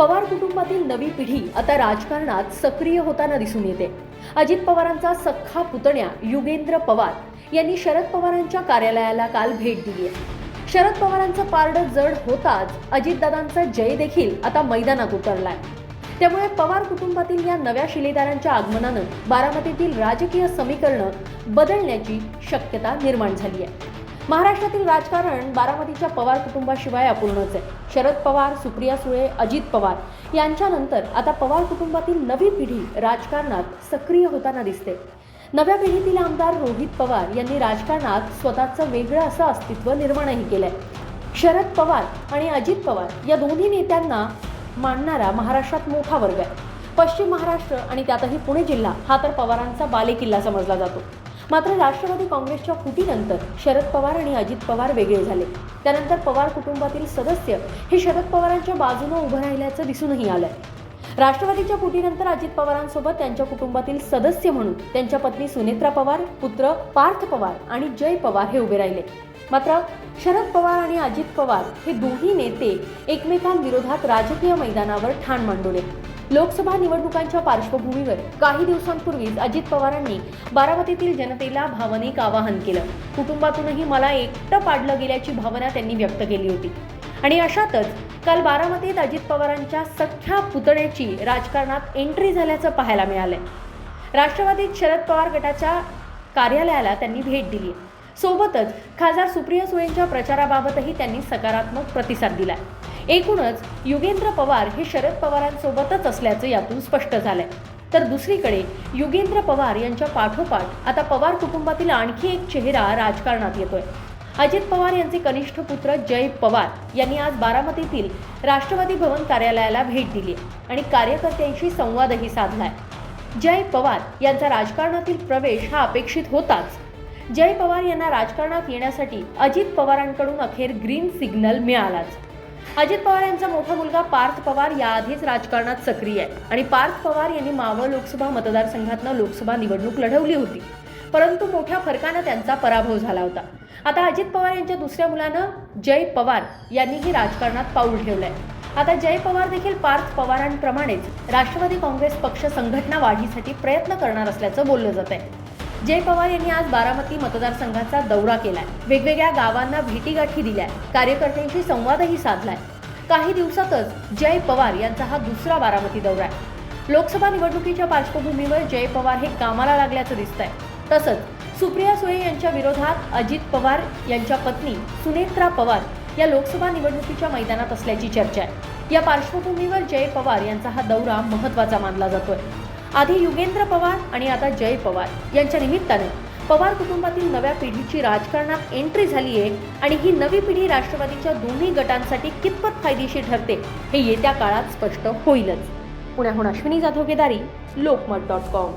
पवार कुटुंबातील नवी पिढी आता राजकारणात सक्रिय होताना दिसून येते. अजित पवारांचा सख्खा पुतण्या युगेंद्र पवार यांनी शरद पवारांच्या कार्यालयाला काल भेट दिली आहे. शरद पवारांचं पारडं जड होताच अजितदादांचा जय देखील आता मैदानात उतरलाय. त्यामुळे पवार कुटुंबातील या नव्या शिलेदारांच्या आगमनानं बारामतीतील राजकीय समीकरणं बदलण्याची शक्यता निर्माण झाली आहे. महाराष्ट्रातील राजकारण बारामतीच्या पवार कुटुंबाशिवाय अपूर्णच आहे. शरद पवार सुप्रिया सुळे अजित पवार यांच्यानंतर आता पवार कुटुंबातील नवी पिढी राजकारणात सक्रिय होताना दिसते. नव्या पिढीतील आमदार रोहित पवार यांनी राजकारणात स्वतःचं वेगळं असं अस्तित्व निर्माणही केलंय. शरद पवार आणि अजित पवार या दोन्ही नेत्यांना मानणारा महाराष्ट्रात मोठा वर्ग आहे. पश्चिम महाराष्ट्र आणि त्यातही पुणे जिल्हा हा तर पवारांचा बालेकिल्ला समजला जातो. मात्र राष्ट्रवादी काँग्रेसच्या फुटीनंतर शरद पवार आणि अजित पवार वेगळे झाले. त्यानंतर पवार कुटुंबातील सदस्य हे शरद पवारांच्या बाजूनं उभं राहिल्याचं दिसूनही आलंय. राष्ट्रवादीच्या फुटीनंतर अजित पवारांसोबत त्यांच्या कुटुंबातील सदस्य म्हणून त्यांच्या पत्नी सुनेत्रा पवार पुत्र पार्थ पवार आणि जय पवार हे उभे राहिले. मात्र शरद पवार आणि अजित पवार हे दोन्ही नेते एकमेकांविरोधात राजकीय मैदानावर ठाण मांडवले लोकसभा निवडणुकांच्या पार्श्वभूमीवर काही दिवसांपूर्वीच अजित पवारांनी बारामतीतील जनतेला भावनिक आवाहन केलं. कुटुंबातूनही मला एकटं पाडलं गेल्याची भावना त्यांनी व्यक्त केली होती. आणि अशातच काल बारामतीत अजित पवारांच्या सख्ख्या पुतण्याची राजकारणात एंट्री झाल्याचं पाहायला मिळालंय. राष्ट्रवादीत शरद पवार गटाच्या कार्यालयाला त्यांनी भेट दिली सोबतच खासदार सुप्रिया सुळेंच्या प्रचाराबाबतही त्यांनी सकारात्मक प्रतिसाद दिलाय. एकूणच युगेंद्र पवार हे शरद पवारांसोबतच असल्याचं यातून स्पष्ट झालंय. तर दुसरीकडे युगेंद्र पवार यांच्या पाठोपाठ आता पवार कुटुंबातील आणखी एक चेहरा राजकारणात येतोय. अजित पवार यांचे कनिष्ठ पुत्र जय पवार यांनी आज बारामतीतील राष्ट्रवादी भवन कार्यालयाला भेट दिली आणि कार्यकर्त्यांशी संवादही साधलाय. जय पवार यांचा राजकारणातील प्रवेश हा अपेक्षित होताच. जय पवार यांना राजकारणात येण्यासाठी अजित पवारांकडून अखेर ग्रीन सिग्नल मिळालाच. अजित पवार यांचा मोठा मुलगा पार्थ पवार याआधीच राजकारणात सक्रिय आहे. आणि पार्थ पवार यांनी मावळ लोकसभा मतदारसंघातनं लोकसभा निवडणूक लढवली होती. परंतु मोठ्या फरकानं त्यांचा पराभव झाला होता. आता अजित पवार यांच्या दुसऱ्या मुलानं जय पवार यांनीही राजकारणात पाऊल ठेवलंय. आता जय पवार देखील पार्थ पवारांप्रमाणेच राष्ट्रवादी काँग्रेस पक्ष संघटना वाढीसाठी प्रयत्न करणार असल्याचं बोललं जात आहे जय पवार यांनी आज बारामती मतदारसंघाचा दौरा केलाय. वेगवेगळ्या गावांना भेटीगाठी दिल्या कार्यकर्त्यांशी संवादही साधलाय. काही दिवसातच जय पवार यांचा हा दुसरा बारामती दौरा आहे. लोकसभा निवडणुकीच्या पार्श्वभूमीवर जय पवार हे कामाला लागल्याचं दिसतंय. तसंच सुप्रिया सुळे यांच्या विरोधात अजित पवार यांच्या पत्नी सुनेत्रा पवार या लोकसभा निवडणुकीच्या मैदानात असल्याची चर्चा आहे. या पार्श्वभूमीवर जय पवार यांचा हा दौरा महत्त्वाचा मानला जातोय. आधी युगेंद्र पवार आणि आता जय पवार यांच्या निमित्तानं पवार कुटुंबातील नव्या पिढीची राजकारणात एंट्री झाली आहे आणि ही नवी पिढी राष्ट्रवादीच्या दोन्ही गटांसाठी कितपत फायदेशीर ठरते हे येत्या काळात स्पष्ट होईलच. पुण्याहून अश्विनी जाधव केदारी लोकमत डॉट कॉम